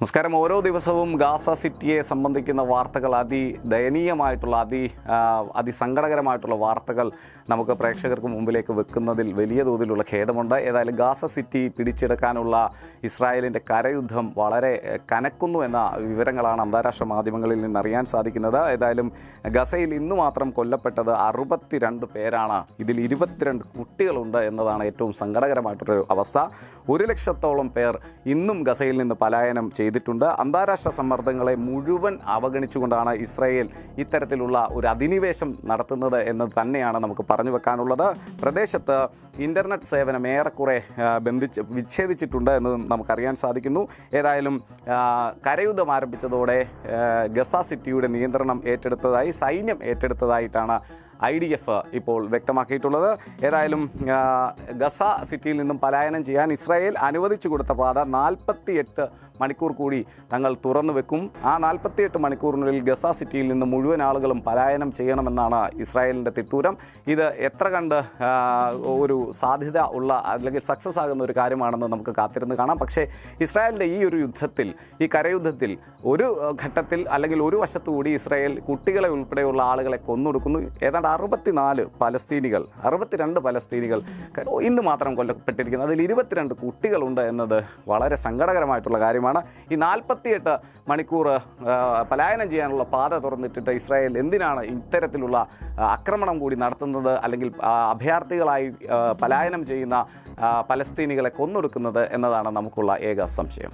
നമസ്കാരം. ഓരോ ദിവസവും ഗാസ സിറ്റിയെ സംബന്ധിക്കുന്ന വാർത്തകൾ അതി ദയനീയമായിട്ടുള്ള അതി അതിസങ്കടകരമായിട്ടുള്ള വാർത്തകൾ നമുക്ക് പ്രേക്ഷകർക്ക് മുമ്പിലേക്ക് വെക്കുന്നതിൽ വലിയ തോതിലുള്ള ഖേദമുണ്ട്. ഏതായാലും ഗാസ സിറ്റി പിടിച്ചെടുക്കാനുള്ള ഇസ്രായേലിന്റെ കരയുദ്ധം വളരെ കനക്കുന്നു എന്ന വിവരങ്ങളാണ് അന്താരാഷ്ട്ര മാധ്യമങ്ങളിൽ നിന്ന് അറിയാൻ സാധിക്കുന്നത്. ഏതായാലും ഗസയിൽ ഇന്നു മാത്രം കൊല്ലപ്പെട്ടത് അറുപത്തിരണ്ട് പേരാണ്. ഇതിൽ ഇരുപത്തിരണ്ട് കുട്ടികളുണ്ട് എന്നതാണ് ഏറ്റവും സങ്കടകരമായിട്ടൊരു അവസ്ഥ. ഒരു ലക്ഷത്തോളം പേർ ഇന്നും ഗസയിൽ നിന്ന് പലായനം ചെയ്തിട്ടുണ്ട്. അന്താരാഷ്ട്ര സമ്മർദ്ദങ്ങളെ മുഴുവൻ അവഗണിച്ചുകൊണ്ടാണ് ഇസ്രായേൽ ഇത്തരത്തിലുള്ള ഒരു അധിനിവേശം നടത്തുന്നത് എന്ന് തന്നെയാണ് നമുക്ക് പറഞ്ഞു വെക്കാനുള്ളത്. പ്രദേശത്ത് ഇന്റർനെറ്റ് സേവനം ഏറെക്കുറെ ബന്ധിച്ച് വിച്ഛേദിച്ചിട്ടുണ്ട് എന്ന് നമുക്കറിയാൻ സാധിക്കുന്നു. ഏതായാലും കരയുദ്ധം ആരംഭിച്ചതോടെ ഗസ സിറ്റിയുടെ നിയന്ത്രണം ഏറ്റെടുത്തതായി സൈന്യം ഏറ്റെടുത്തതായിട്ടാണ് ഐ ഡി എഫ് ഇപ്പോൾ വ്യക്തമാക്കിയിട്ടുള്ളത്. ഏതായാലും ഗസ സിറ്റിയിൽ നിന്നും പലായനം ചെയ്യാൻ ഇസ്രായേൽ അനുവദിച്ചു കൊടുത്ത പാത നാൽപ്പത്തിയെട്ട് മണിക്കൂർ കൂടി തങ്ങൾ തുറന്നു വെക്കും. ആ നാൽപ്പത്തിയെട്ട് മണിക്കൂറിനുള്ളിൽ ഗസ സിറ്റിയിൽ നിന്ന് മുഴുവൻ ആളുകളും പലായനം ചെയ്യണമെന്നാണ് ഇസ്രായേലിന്റെ തിട്ടൂരം. ഇത് എത്ര കണ്ട് ഒരു സാധ്യത ഉള്ള അല്ലെങ്കിൽ സക്സസ് ആകുന്ന ഒരു കാര്യമാണെന്ന് നമുക്ക് കാത്തിരുന്ന് കാണാം. പക്ഷേ ഇസ്രായേലിന്റെ ഈ ഒരു യുദ്ധത്തിൽ ഈ കരയുദ്ധത്തിൽ ഒരു ഘട്ടത്തിൽ അല്ലെങ്കിൽ ഒരു വശത്തുകൂടി ഇസ്രായേൽ കുട്ടികളെ ഉൾപ്പെടെയുള്ള ആളുകളെ കൊന്നൊടുക്കുന്നു. ഏതാണ്ട് അറുപത്തിനാല് പലസ്തീനികൾ അറുപത്തിരണ്ട് പലസ്തീനികൾ ഇന്ന് മാത്രം കൊല്ലപ്പെട്ടിരിക്കുന്നത് അതിൽ ഇരുപത്തിരണ്ട് കുട്ടികളുണ്ട് എന്നത് വളരെ സങ്കടകരമായിട്ടുള്ള കാര്യമാണ്. ഈ നാൽപ്പത്തിയെട്ട് മണിക്കൂർ പലായനം ചെയ്യാനുള്ള പാത തുറന്നിട്ടിട്ട് ഇസ്രായേൽ എന്തിനാണ് ഇത്തരത്തിലുള്ള ആക്രമണം കൂടി നടത്തുന്നത്? അല്ലെങ്കിൽ അഭയാർത്ഥികളായി പലായനം ചെയ്യുന്ന പലസ്തീനികളെ കൊന്നൊടുക്കുന്നത് എന്നതാണ് നമുക്കുള്ള ഏക സംശയം.